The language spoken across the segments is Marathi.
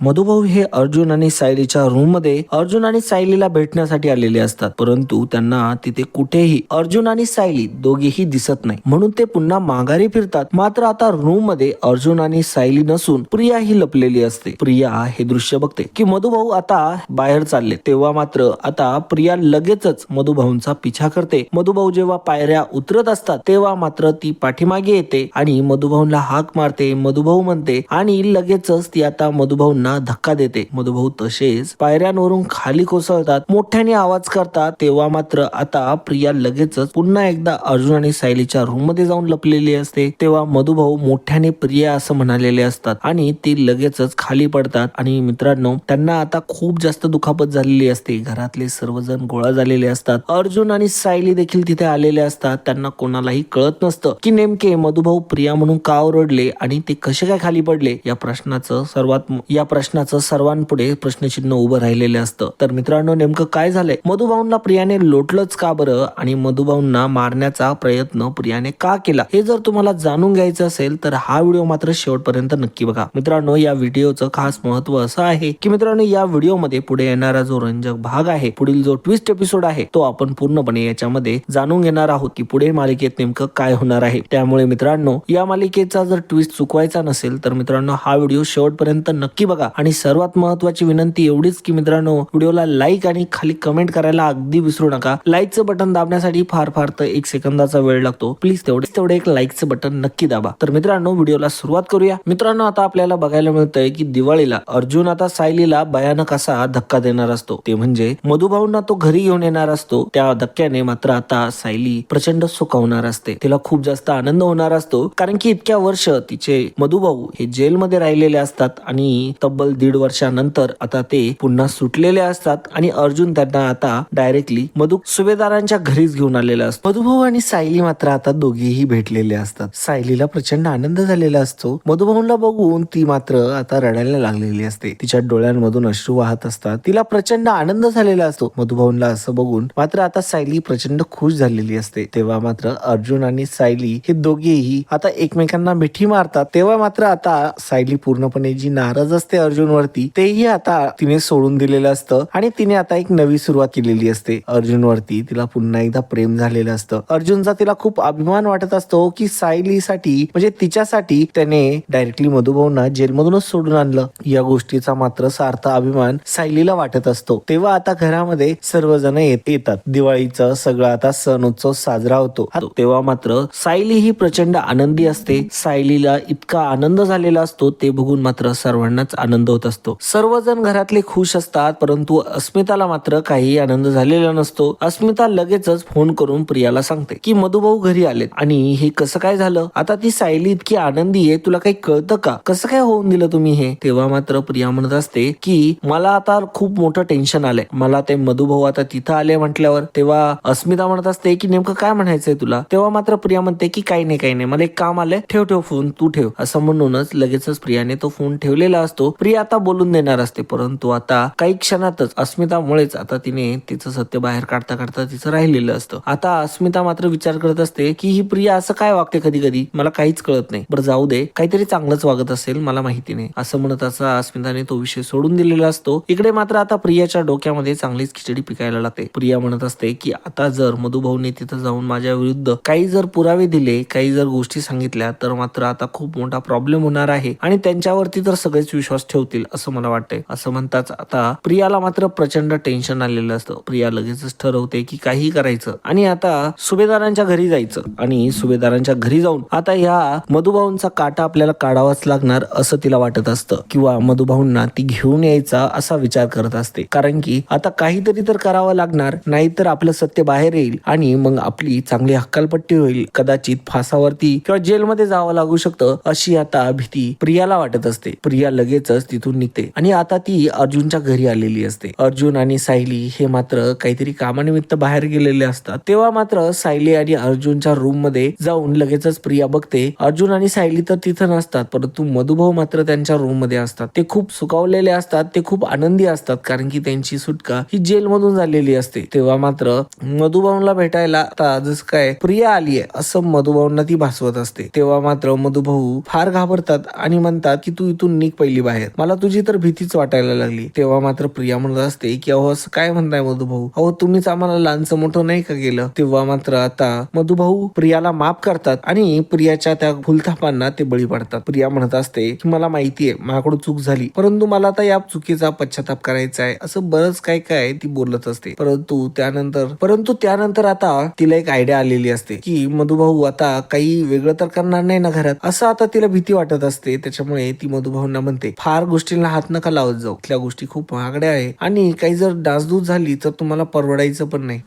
मधुभाऊ हे अर्जुन आणि सायलीच्या रूममध्ये अर्जुन आणि सायलीला भेटण्यासाठी आलेले असतात. परंतु त्यांना तिथे कुठेही अर्जुन आणि सायली दोघेही दिसत नाही. म्हणून ते पुन्हा माघारी फिरतात. मात्र आता रूममध्ये अर्जुन आणि सायली नसून प्रिया ही लपलेली असते. प्रिया हे दृश्य बघते की मधुभाऊ आता बाहेर चालले. तेव्हा मात्र आता प्रिया लगेचच मधुभाऊंचा पिछा करते. मधुभाऊ जेव्हा पायऱ्या उतरत असतात तेव्हा मात्र ती पाठीमागे येते आणि मधुभाऊंना हाक मारते. मधुभाऊ म्हणते आणि लगेचच ती आता मधुभाऊंना धक्का देते. मधुभाऊ तसेच पायऱ्यांवरून खाली कोसळतात मोठ्याने आवाज करतात. तेव्हा मात्र आता प्रिया लगेचच पुन्हा एकदा अर्जुन आणि सायलीच्या रूममध्ये जाऊन लपलेली असते. तेव्हा मधुभाऊ मोठ्याने प्रिया असं म्हणालेले असतात आणि ती लगेचच खाली पडतात. आणि मित्रांनो त्यांना आता खूप जास्त दुखापत झालेली असते. घरातले सर्वजण गोळा झालेले असतात. अर्जुन आणि सायली देखील तिथे आलेले असतात. त्यांना कोणालाही कळत नसतं की नेमके मधुभाऊ प्रिया म्हणून का ओरडले आणि ते कसे काय खाली पडले या प्रश्नाचं सर्वात या या प्रश्नाचं सर्वांपुढे प्रश्नचिन्ह उभं राहिलेलं असतं. तर मित्रांनो नेमकं काय झालंय? मधुभाऊंना प्रियाने लोटलंच का बरं? आणि मधुभाऊंना मारण्याचा प्रयत्न प्रियाने का केला? हे जर तुम्हाला जाणून घ्यायचं असेल तर हा व्हिडिओ मात्र शेवटपर्यंत नक्की बघा. मित्रांनो या व्हिडिओचं खास महत्त्व असं आहे की मित्रांनो या व्हिडिओमध्ये पुढे येणारा जो रंजक भाग आहे पुढील जो ट्विस्ट एपिसोड आहे तो आपण पूर्णपणे याच्यामध्ये जाणून घेणार आहोत की पुढे मालिकेत नेमकं काय होणार आहे. त्यामुळे मित्रांनो या मालिकेचा जर ट्विस्ट चुकवायचा नसेल तर मित्रांनो हा व्हिडिओ शेवटपर्यंत नक्की बघा. आणि सर्वात महत्वाची विनंती एवढीच की मित्रांनो व्हिडिओला लाईक आणि खाली कमेंट करायला अगदी विसरू नका. लाईकचं बटन दाबण्यासाठी फार फार तर एक सेकंदाचा वेळ लागतो. प्लीज तेवढेच तेवढे एक लाईकचं बटन नक्की दाबा. तर मित्रांनो व्हिडिओला सुरुवात करूया. मित्रांनो आता आपल्याला बघायला मिळतंय की दिवाळीला अर्जुन आता सायलीला भयानक असा धक्का देणार असतो. ते म्हणजे मधुभाऊंना तो घरी घेऊन येणार असतो. त्या धक्क्याने मात्र आता सायली प्रचंड सुखावणार असते. तिला खूप जास्त आनंद होणार असतो. कारण की इतक्या वर्ष तिचे मधुभाऊ हे जेलमध्ये राहिलेले असतात आणि तब्बल दीड वर्षानंतर आता ते पुन्हा सुटलेले असतात आणि अर्जुन त्यांना आता डायरेक्टली मधु सुभेदारांच्या घरीच घेऊन आलेला असतो. मधुभाऊ आणि सायली मात्र आता दोघेही भेटलेले असतात. सायलीला प्रचंड आनंद झालेला असतो. मधुभाऊला बघून ती मात्र आता रडायला लागलेली असते. तिच्या डोळ्यांमधून अश्रू वाहत असतात. तिला प्रचंड आनंद झालेला असतो. मधुभाऊला असं बघून मात्र आता सायली प्रचंड खुश झालेली असते. तेव्हा मात्र अर्जुन आणि सायली हे दोघेही आता एकमेकांना मिठी मारतात. तेव्हा मात्र आता सायली पूर्णपणे जी नाराज असते अर्जुनवरती तेही आता तिने सोडून दिलेलं असतं. आणि तिने आता एक नवी सुरुवात केलेली असते. अर्जुनवरती तिला पुन्हा एकदा प्रेम झालेलं असतं. अर्जुनचा तिला खूप अभिमान वाटत असतो की सायलीसाठी म्हणजे तिच्यासाठी त्याने डायरेक्टली मधुभाऊंना जेलमधूनच सोडून आणलं. या गोष्टीचा मात्र सार्थ अभिमान सायलीला वाटत असतो. तेव्हा आता घरामध्ये सर्वजण येतात. दिवाळीचा सगळा आता सण उत्सव साजरा होतो. तेव्हा मात्र सायली ही प्रचंड आनंदी असते. सायलीला इतका आनंद झालेला असतो ते बघून मात्र सर्वांनाच आनंद होत असतो. सर्वजण घरातले खुश असतात परंतु अस्मिताला मात्र काही आनंद झालेला नसतो. अस्मिता लगेचच फोन करून प्रियाला सांगते की मधुभाऊ घरी आलेत आणि हे कसं काय झालं? आता ती सायली इतकी आनंदी आहे तुला काही कळतं का? कसं काय होऊन दिलं तुम्ही हे? तेव्हा मात्र प्रिया म्हणत असते की मला आता खूप मोठं टेन्शन आलंय. मला ते मधुभाऊ आता तिथं आले म्हटल्यावर. तेव्हा अस्मिता म्हणत असते की नेमकं काय म्हणायचंय तुला? तेव्हा मात्र प्रिया म्हणते की काही नाही काही नाही. मला एक काम आलंय. ठेव ठेव फोन तू ठेव. असं म्हणूनच लगेचच प्रियाने तो फोन ठेवलेला असतो. प्रिया आता बोलून देणार असते परंतु आता काही क्षणातच अस्मितामुळेच आता तिने तिचं सत्य बाहेर काढता काढता तिचं राहिलेलं असतं. आता अस्मिता मात्र विचार करत असते की ही प्रिया असं काय वागते कधी कधी? मला काहीच कळत नाही. बरं जाऊ दे. काहीतरी चांगलंच वागत असेल मला माहिती नाही. असं म्हणत असा अस्मिताने तो विषय सोडून दिलेला असतो. इकडे मात्र आता प्रियाच्या डोक्यामध्ये चांगलीच खिचडी पिकायला लागते. प्रिया म्हणत असते की आता जर मधुभाऊने तिथं जाऊन माझ्या विरुद्ध काही जर पुरावे दिले काही जर गोष्टी सांगितल्या तर मात्र आता खूप मोठा प्रॉब्लेम होणार आहे. आणि त्यांच्यावरती तर सगळेच विश्वास ठेवतील असं मला वाटतंय. असं म्हणताच आता प्रियाला मात्र प्रचंड टेन्शन आलेलं असतं. प्रिया लगेचच ठरवते की काही करायचं. आणि आता सुभेदारांच्या घरी जायचं. आणि सुभेदारांच्या घरी जाऊन आता ह्या मधुभाऊंचा काटा आपल्याला काढावाच लागणार असं तिला वाटत असतं. किंवा मधुभाऊंना ती घेऊन यायचा असा विचार करत असते. कारण की आता काहीतरी तर करावं लागणार नाहीतर आपलं सत्य बाहेर येईल आणि मग आपली चांगली हक्कालपट्टी होईल. कदाचित फासावरती किंवा जेलमध्ये जावं लागू शकतं अशी आता भीती प्रियाला वाटत असते. प्रिया लगेचच तिथून निघते. आणि आता ती अर्जुनच्या घरी आलेली असते. अर्जुन आणि सायली हे मात्र काहीतरी कामानिमित्त बाहेर गेलेले असतात. तेव्हा मात्र सायली आणि अर्जुनच्या रूममध्ये जाऊन लगेचच प्रिया बघते. अर्जुन आणि सायली तर तिथं नसतात परंतु मधुभाऊ मात्र त्यांच्या रूममध्ये असतात. ते खूप सुकावलेले असतात ते खूप आनंदी असतात कारण की त्यांची सुटका ही जेलमधून झालेली असते. तेव्हा मात्र मधुभाऊला भेटायला आता जसं काय प्रिया आली आहे असं मधुभाऊंना ती भासवत असते. तेव्हा मात्र मधुभाऊ फार घाबरतात आणि म्हणतात की तू इथून निघ पहिली बाहेर. आहेत. मला तुझी तर भीतीच वाटायला लागली. तेव्हा मात्र प्रिया म्हणत असते की अहो असं काय म्हणताय मधुभाऊ? अहो तुम्हीच आम्हाला लहानचं मोठं नाही का केलं? तेव्हा मात्र आता मधुभाऊ प्रियाला माफ करतात आणि प्रियाच्या त्या फुलथापांना ते बळी पडतात. प्रिया म्हणत असते की मला माहितीये माझ्याकडून चूक झाली. परंतु मला आता या चुकीचा पश्चाताप करायचा आहे. असं बरंच काय काय ती बोलत असते. परंतु त्यानंतर परंतु त्यानंतर आता तिला एक आयडिया आलेली असते की मधुभाऊ आता काही वेगळं तर करणार नाही ना घरात? असं आता तिला भीती वाटत असते. त्याच्यामुळे ती मधुभाऊंना म्हणते फार गोष्टींना हात नका लावत जाऊ. त्या गोष्टी खूप महागड्या आहे. आणि काही जर डासदूत झाली तर तुम्हाला परवडायचं पण नाही.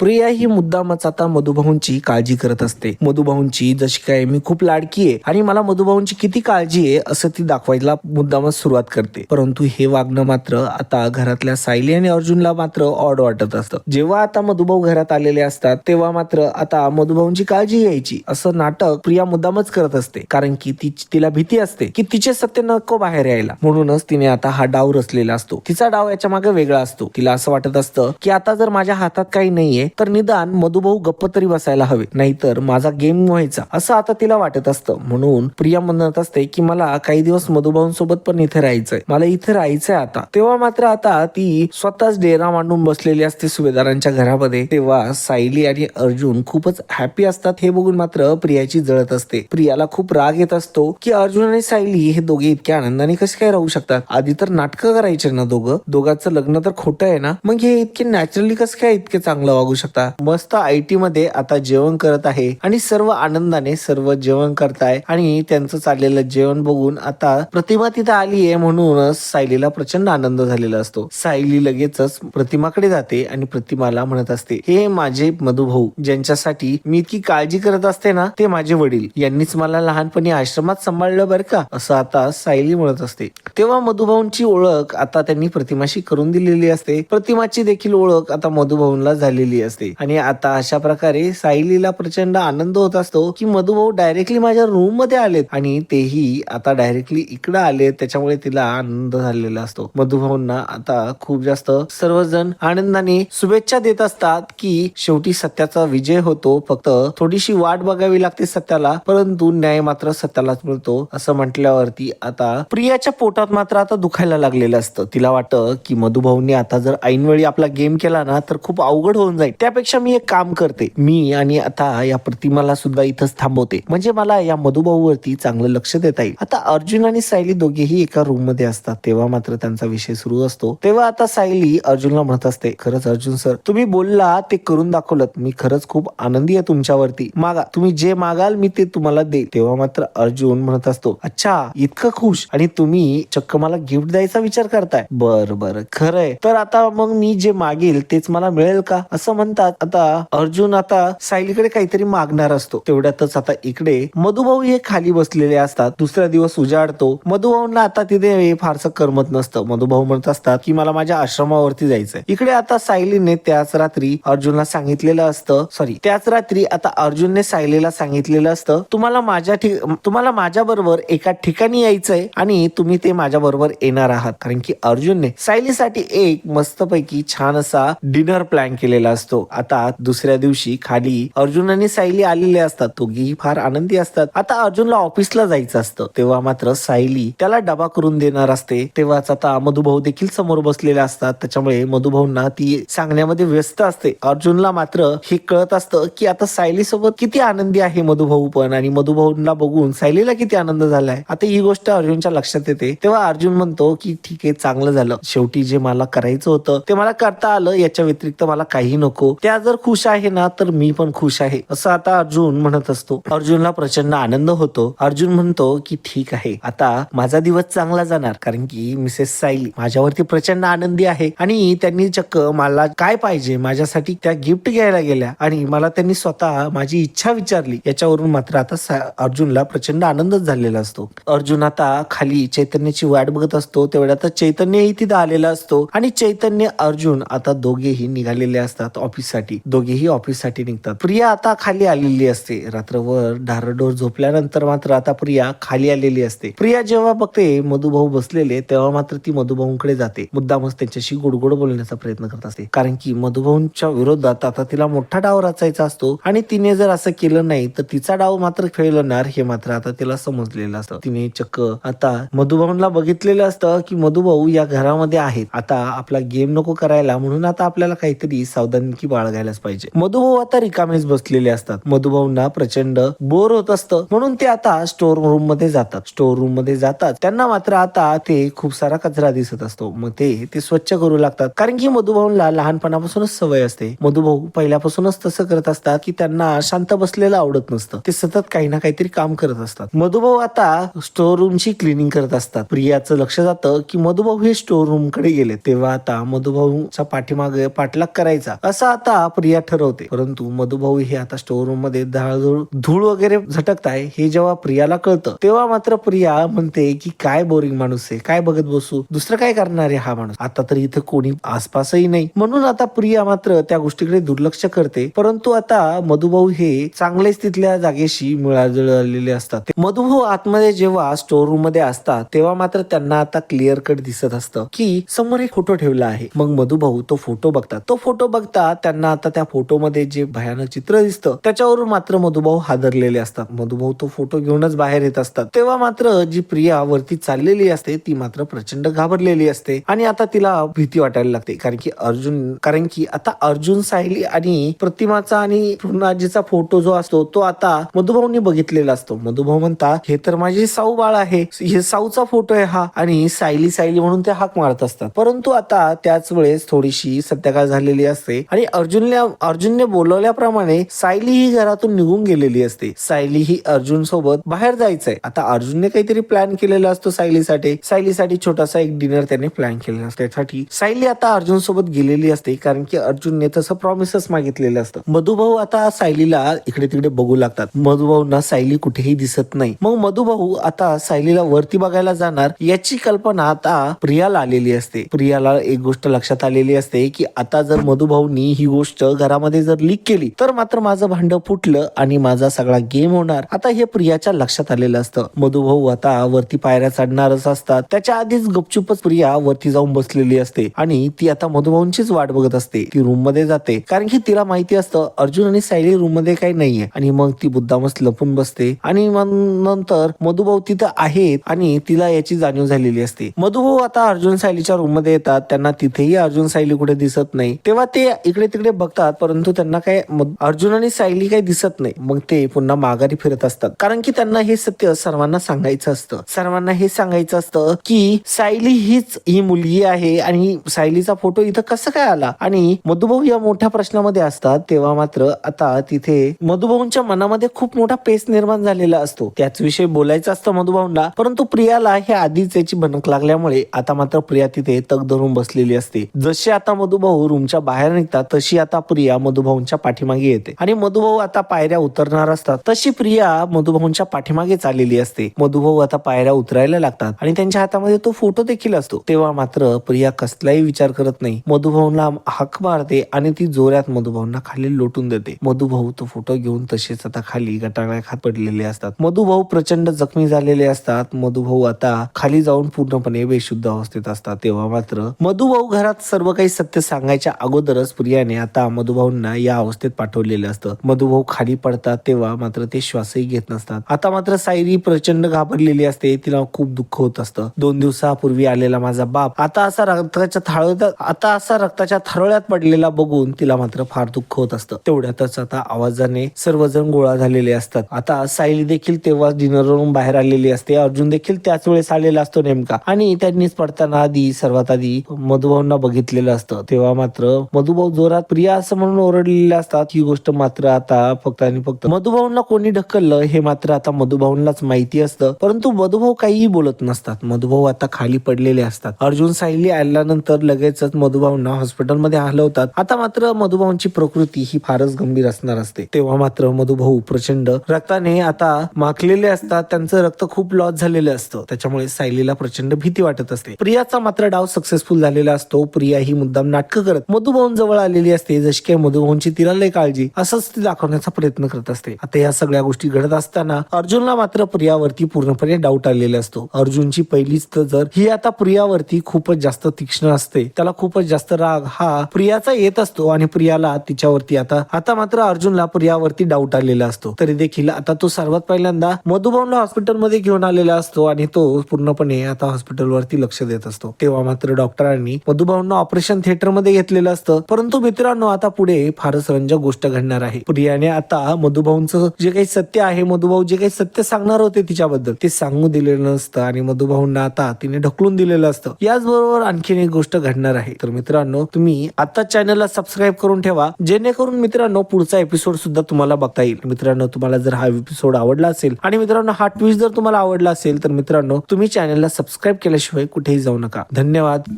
प्रिया ही मुद्दामच आता मधुभाऊंची काळजी करत असते. मधुभाऊंची जशी काय मी खूप लाडकी आहे आणि मला मधुभाऊंची किती काळजी आहे असं ती दाखवायला मुद्दामच सुरुवात करते. परंतु हे वागणं मात्र आता घरातल्या सायली आणि अर्जुनला मात्र ऑड वाटत असतं. जेव्हा आता मधुभाऊ घरात आलेले असतात तेव्हा मात्र आता मधुभाऊंची काळजी घ्यायची असं नाटक प्रिया मुद्दामच करत असते. कारण की ती तिला भीती असते की तिचे सत्य नको बाहेर यायला. म्हणूनच तिने आता हा डाव रचलेला असतो. तिचा डाव याच्या मागे वेगळा असतो. तिला असं वाटत असतं की आता जर माझ्या हातात काही नाहीये तर निदान मधुभाऊ गप्प तरी बसायला हवे. नाहीतर माझा गेम व्हायचा. असं आता तिला वाटत असतं. म्हणून प्रिया म्हणत असते की मला काही दिवस मधुभाऊंसोबत पण इथे राहायचंय. मला इथे राहायचंय आता. तेव्हा मात्र आता ती स्वतःच डेरा मांडून बसलेली असते सुभेदारांच्या घरामध्ये. तेव्हा सायली आणि अर्जुन खूपच हॅपी असतात हे बघून मात्र प्रियाची जळत असते. प्रियाला खूप राग येत असतो की अर्जुन आणि सायली हे दोघे इतक्या आनंदाने कसे काय राहू शकतात. आधी तर नाटकं करायचे ना दोघं. दोघांचं लग्न तर खोटं आहे ना. मग हे इतके नॅचरली कसं काय इतके चांगलं वागू शकता? मस्त आय टी मध्ये आता जेवण करत आहे आणि सर्व आनंदाने सर्व जेवण करताय आणि त्यांचं चाललेलं जेवण बघून आता प्रतिमा तिथं आली आहे म्हणूनच सायलीला प्रचंड आनंद झालेला असतो. सायली लगेचच प्रतिमाकडे जाते आणि प्रतिमाला म्हणत असते हे माझे मधुभाऊ ज्यांच्यासाठी मी इतकी काळजी करत असते ना ते माझे वडील. यांनीच मला लहानपणी आश्रमात सांभाळलं बरं का? असं आता सायली म्हणत असते. तेव्हा मधुभाऊंची ओळख आता त्यांनी प्रतिमाशी करून दिलेली असते. प्रतिमाची देखील ओळख आता मधुभाऊंला झालेली असते. आणि आता अशा प्रकारे सायलीला प्रचंड आनंद होत असतो की मधुभाऊ डायरेक्टली माझ्या रूममध्ये आलेत. आणि तेही आता डायरेक्टली इकडे आले त्याच्यामुळे तिला आनंद झालेला असतो. मधुभाऊंना आता खूप जास्त सर्वजण आनंदाने शुभेच्छा देत असतात की शेवटी सत्याचा विजय होतो. फक्त थोडीशी वाट बघावी लागते सत्याला. परंतु न्याय मात्र सत्यालाच मिळतो असं म्हटल्यावरती आता प्रियाच्या पोटात मात्र आता दुखायला लागलेलं असतं. तिला वाटतं की मधुभाऊंनी आता जर ऐनवेळी आपला गेम केला ना तर खूप अवघड होऊन जाईल. त्यापेक्षा मी एक काम करते. मी आणि आता या प्रतिमाला सुद्धा इथंच थांबवते. म्हणजे मला या मधुभाऊवरती चांगलं लक्ष देता येईल. आता अर्जुन आणि सायली दोघेही एका रूममध्ये असतात. तेव्हा मात्र त्यांचा विषय सुरू असतो. तेव्हा आता सायली अर्जुनला म्हणत असते खरंच अर्जुन सर तुम्ही बोलला ते करून दाखवलं मी खरंच खूप आनंदी आहे तुमच्यावरती. मागा तुम्ही जे मागाल मी ते तुम्हाला दे तेव्हा मात्र अर्जुन म्हणत असतो अच्छा इतकं खुश आणि तुम्ही चक्क मला गिफ्ट द्यायचा विचार करताय. बर बर. खरंय. तर आता मग मी जे मागेल तेच मला मिळेल का? असं म्हणतात. आता अर्जुन आता सायलीकडे काहीतरी मागणार असतो. तेवढ्यातच आता इकडे मधुभाऊ हे खाली बसलेले असतात. दुसरा दिवस उजाडतो. मधुभाऊंना आता तिथे फारसं करमत नसतं. मधुभाऊ म्हणत असतात की मला माझ्या आश्रमावरती जायचंय. इकडे आता सायलीने त्याच रात्री अर्जुनला सांगितलेलं असतं. सॉरी त्याच रात्री आता अर्जुनने सायलीला सांगितलेलं असतं तुम्हाला माझ्या ठिक तुम्हाला माझ्या बरोबर एका ठिकाणी यायचंय आणि तुम्ही ते माझ्याबरोबर येणार आहात. कारण की अर्जुनने सायलीसाठी एक मस्तपैकी छान असा डिनर प्लॅन केलेला असतो. आता दुसऱ्या दिवशी खाली अर्जुन आणि सायली आलेले असतात. दोघी फार आनंदी असतात. आता अर्जुनला ऑफिसला जायचं असतं. तेव्हा मात्र सायली त्याला डबा करून देणार असते. तेव्हाच आता मधुभाऊ देखील समोर बसलेले असतात. त्याच्यामुळे मधुभाऊंना ती सांगण्यामध्ये व्यस्त असते. अर्जुनला मात्र हे कळत असतं की आता सायली सोबत किती आनंदी आहे मधुभाऊ पण. आणि मधुभाऊंना बघून सायलीला किती आनंद झालाय. आता ही गोष्ट अर्जुनच्या लक्षात येते. तेव्हा अर्जुन म्हणतो की ठीक आहे चांगलं झालं. शेवटी जे मला करायचं होतं ते मला करता आलं. याच्या व्यतिरिक्त मला काही नको. त्या जर खुश आहे ना तर मी पण खुश आहे. असं आता अर्जुन म्हणत असतो. अर्जुनला प्रचंड आनंद होतो. अर्जुन म्हणतो की ठीक आहे. आता माझा दिवस चांगला जाणार. कारण की मिसेस सायली माझ्यावरती प्रचंड आनंदी आहे आणि त्यांनी चक्क मला काय पाहिजे माझ्यासाठी त्या गिफ्ट घ्यायला गेल्या आणि मला त्यांनी स्वतः माझी इच्छा विचारली. याच्यावरून मात्र आता अर्जुनला प्रचंड आनंदच झालेला असतो. अर्जुन आता खाली चैतन्याची वाट बघत असतो तेवढ्यात चैतन्यही तिथं आलेला असतो. आणि चैतन्य अर्जुन आता दोघेही निघालेले असतात ऑफिससाठी दोघेही ऑफिससाठी निघतात. प्रिया आता खाली आलेली असते. रात्रभर धारडोर झोपल्यानंतर मात्र आता प्रिया खाली आलेली असते. प्रिया जेव्हा बघते मधुभाऊ बसलेले तेव्हा मात्र ती मधुभाऊंकडे जाते. मुद्दामच त्यांच्याशी गोडगोड बोलण्याचा प्रयत्न करत असते. कारण की मधुभाऊंच्या विरोधात आता तिला मोठा डाव रचायचा असतो आणि तिने जर असं केलं नाही तर तिचा डाव मात्र खेळणार हे मात्र आता तिला समजलेलं असतं. तिने चक्क आता मधु मधुभाऊला बघितलेलं असतं की मधुभाऊ या घरामध्ये आहेत. आता आपला गेम नको करायला म्हणून आता आपल्याला काहीतरी सावधानकी बाळगायलाच पाहिजे. मधुभाऊ आता रिकामेच बसलेले असतात. मधुभाऊंना प्रचंड बोर होत असतं. म्हणून ते आता स्टोर रूममध्ये जातात. स्टोर रूममध्ये जातात. त्यांना मात्र आता ते खूप सारा कचरा दिसत असतो. मग ते ते स्वच्छ करू लागतात. कारण की मधुभाऊला लहानपणापासूनच सवय असते. मधुभाऊ पहिल्यापासूनच तसं करत असतात की त्यांना शांत बसलेलं आवडत नसतं. ते सतत काही ना काहीतरी काम करत असतात. मधुभाऊ आता स्टोर रूमची क्लिनिंग करत असतात. प्रियाचं लक्ष जातं की मधुभाऊ हे स्टोर रूमकडे गेले. तेव्हा आता मधुभाऊचा पाठीमागे पाठलाग करायचा. असं आता प्रिया ठरवते. परंतु मधुभाऊ हे आता स्टोर रूममध्ये धाळधूळ धूळ वगैरे झटकत आहे हे जेव्हा प्रियाला कळतं तेव्हा मात्र प्रिया म्हणते की काय बोरिंग माणूस आहे? काय बघत बसू? दुसरं काय करणार आहे हा माणूस? आता तर इथं कोणी आसपासही नाही. म्हणून आता प्रिया मात्र त्या गोष्टीकडे दुर्लक्ष करते. परंतु आता मधुभाऊ हे चांगलेच तिथल्या जागेशी मिळालेले असतात. मधुभाऊ आतमध्ये जेव्हा स्टोर रूममध्ये असतात तेव्हा मात्र त्यांना आता क्लिअर कट दिसत असतं की समोर एक फोटो ठेवला आहे. मग मधुभाऊ तो फोटो बघतात. तो फोटो बघता त्यांना आता त्या फोटोमध्ये जे भयानक चित्र दिसतं त्याच्यावरून मात्र मधुभाऊ हादरलेले असतात. मधुभाऊ तो फोटो घेऊनच बाहेर येत असतात. तेव्हा मात्र जी प्रिया वरती चाललेली असते ती मात्र प्रचंड घाबरलेली असते आणि आता तिला भीती वाटायला लागते. कारण की अर्जुन कारण की आता अर्जुन सायली आणि प्रतिमाचा आणि पूर्णाजीचा फोटो जो असतो तो आता मधुभाऊनी बघितलेला असतो. मधुभाऊ म्हणता हे तर माझी साऊ बाळ आहे. हे साऊचा फोटो आहे हा आणि सायली सायली म्हणून ते हाक मारत असतात. परंतु आता त्याच वेळेस थोडीशी सत्याकाळ झालेली असते आणि अर्जुनला अर्जुनने बोलवल्याप्रमाणे सायली ही घरातून निघून गेलेली असते. सायली ही अर्जुन सोबत बाहेर जायचंय. आता अर्जुनने काहीतरी प्लॅन केलेला असतो सायलीसाठी. सायलीसाठी छोटासा एक डिनर त्याने प्लॅन केलेला असतो. त्यासाठी सायली आता अर्जुन सोबत गेलेली असते कारण की अर्जुनने तसं प्रॉमिसच मागितलेलं असतं. मधुभाऊ आता सायलीला इकडे तिकडे बघू लागतात. मधुभाऊंना सायली कुठेही दिसत नाही. मग मधुभाऊ आता सायलीला वरती बघायला जाणार याची कल्पना आता प्रियाला आलेली असते. प्रियाला एक गोष्ट लक्षात आलेली असते की आता जर मधुभाऊनी ही गोष्ट घरामध्ये जर लीक केली तर मात्र माझं भांड फुटलं आणि माझा सगळा गेम होणार. आता हे प्रियाच्या लक्षात आलेलं असतं. मधुभाऊ आता वरती पायऱ्या चढणारच असतात. त्याच्या आधीच गपचुपच प्रिया वरती जाऊन बसलेली असते आणि ती आता मधुभाऊंचीच वाट बघत असते. ती रूममध्ये जाते. कारण की तिला माहिती असतं अर्जुन आणि सायली रूममध्ये काही नाहीये. आणि मग ती बुद्धामस लपून बसते. आणि मग नंतर मधुभाऊ तिथं आहेत आणि तिला याची जाणीव झालेली असते. मधुभाऊ आता अर्जुन सायलीच्या रूममध्ये येतात. त्यांना तिथेही अर्जुन सायली कुठे दिसत नाही. तेव्हा ते इकडे तिकडे बघतात परंतु त्यांना काय अर्जुन आणि सायली काही दिसत नाही. मग ते पुन्हा माघारी फिरत असतात. कारण की त्यांना हे सत्य सर्वांना सांगायचं असतं. सर्वांना हे सांगायचं असतं की सायली हीच ही मुलगी आहे आणि सायलीचा फोटो इथं कसं काय आला? आणि मधुभाऊ या मोठ्या प्रश्नामध्ये असतात तेव्हा मात्र आता तिथे मधुभाऊंच्या मनामध्ये खूप मोठा पेस निर्माण झालेला असतो. त्याच विषयी बोलायचं असतं मधुभाऊंना परंतु प्रिया प्रियाला हे आधीच याची भनक लागल्यामुळे आता मात्र प्रिया तिथे तग धरून बसलेली असते. जसे आता मधुभाऊ रूमच्या बाहेर निघतात तशी आता प्रिया मधुभाऊंच्या पाठीमागे येते. आणि मधुभाऊ आता पायऱ्या उतरणार असतात तशी प्रिया मधुभाऊंच्या पाठीमागे चाललेली असते. मधुभाऊ आता पायऱ्या उतरायला लागतात आणि त्यांच्या हातामध्ये तो फोटो देखील असतो. तेव्हा मात्र प्रिया कसलाही विचार करत नाही. मधुभाऊला हाक मारते आणि ती जोरात मधुभाऊंना खाली लोटून देते. मधुभाऊ तो फोटो घेऊन तसेच आता खाली गटांगळ्या खात पडलेले असतात. मधुभाऊ प्रचंड जखमी झालेले असतात. मधुभाऊ आता खाली जाऊन पूर्णपणे बेशुद्ध अवस्थेत असतात. तेव्हा मात्र मधुभाऊ घरात सर्व काही सत्य सांगायच्या अगोदरच प्रियाने आता मधुभाऊंना या अवस्थेत पाठवलेलं असतं. मधुभाऊ खाली पडतात तेव्हा मात्र ते श्वासही घेत नसतात. आता मात्र सायरी प्रचंड घाबरलेली असते. तिला खूप दुःख होत असतं. दोन दिवसापूर्वी आलेला माझा बाप आता असा रक्ताच्या थाळोळ्यात आता असा रक्ताच्या थारोळ्यात पडलेला बघून तिला मात्र फार दुःख होत असतं. तेवढ्यातच आता आवाजाने सर्वजण गोळा झालेले असतात. आता सायली देखील तेव्हा डिनरवरून बाहेर आलेली असते. अर्जुन देखील त्याच वेळेस आलेला असतो नेमका. आणि त्यांनीच पडताना आधी सर्वात आधी मधुभाऊंना बघितलेलं असतं. तेव्हा मात्र मधुभाऊ जोरात प्रिया असं म्हणून ओरडलेले असतात. ही गोष्ट मात्र आता फक्त आणि फक्त मधुभाऊंना कोणी ढकललं हे मात्र आता मधुभाऊंनाच माहिती असतं. परंतु मधुभाऊ काहीही बोलत नसतात. मधुभाऊ आता खाली पडलेले असतात. अर्जुन सायली आल्यानंतर लगेचच मधुभाऊंना हॉस्पिटलमध्ये हलवतात. आता मात्र मधुभाऊंची प्रकृती ही फारच गंभीर असणार असते. तेव्हा मात्र मधुभाऊ प्रचंड रक्ताने आता माखलेले असतात. त्यांचं रक्त खूप लॉस झालेलं असतं. त्याच्यामुळे सायलीला प्रचंड भीती वाटत असते. प्रियाचा मात्र डाव सक्सेसफुल झालेला असतो. प्रिया ही मुद्दाम नाटकं करत मधुभाऊन जवळ आलेली असते. जशी काय मधुभाऊनची तिला लय काळजी असंच ती दाखवण्याचा प्रयत्न करत असते. आता या सगळ्या गोष्टी घडत असताना अर्जुनला मात्र प्रियावरती पूर्णपणे डाऊट आलेला असतो. अर्जुनची पहिलीच तर जर ही आता प्रियावरती खूपच जास्त तीक्ष्ण असते त्याला खूपच जास्त राग हा प्रियाचा येत असतो आणि प्रियाला तिच्यावरती आता आता मात्र अर्जुनला प्रियावरती डाऊट आलेला असतो. तरी देखील आता तो सर्वात पहिल्यांदा मधुभाऊनला हॉस्पिटलमध्ये घेऊन आलेला असतो आणि तो तो पूर्णपणे आता हॉस्पिटलवरती लक्ष देत असतो. तेव्हा मात्र डॉक्टरांनी मधुभाऊंना ऑपरेशन थिएटरमध्ये घेतलेलं असतं. परंतु मित्रांनो आता पुढे फारच रंजक गोष्ट घडणार आहे. प्रियाने आता मधुभाऊंचं जे काही सत्य आहे मधुभाऊ जे काही सत्य सांगणार होते तिच्याबद्दल ते सांगू दिलेलं नसतं आणि मधुभाऊंना आता तिने ढकलून दिलेलं असतं. याचबरोबर आणखीन एक गोष्ट घडणार आहे. तर मित्रांनो तुम्ही आता चॅनलला सबस्क्राईब करून ठेवा. जेणेकरून मित्रांनो पुढचा एपिसोड सुद्धा तुम्हाला बघता येईल. मित्रांनो तुम्हाला जर हा एपिसोड आवडला असेल आणि मित्रांनो हा ट्विस्ट जर तुम्हाला आवडला असेल तर मित्रांनो मित्रांनो तुम्ही चॅनलला सबस्क्राईब केल्याशिवाय कुठेही जाऊ नका. धन्यवाद.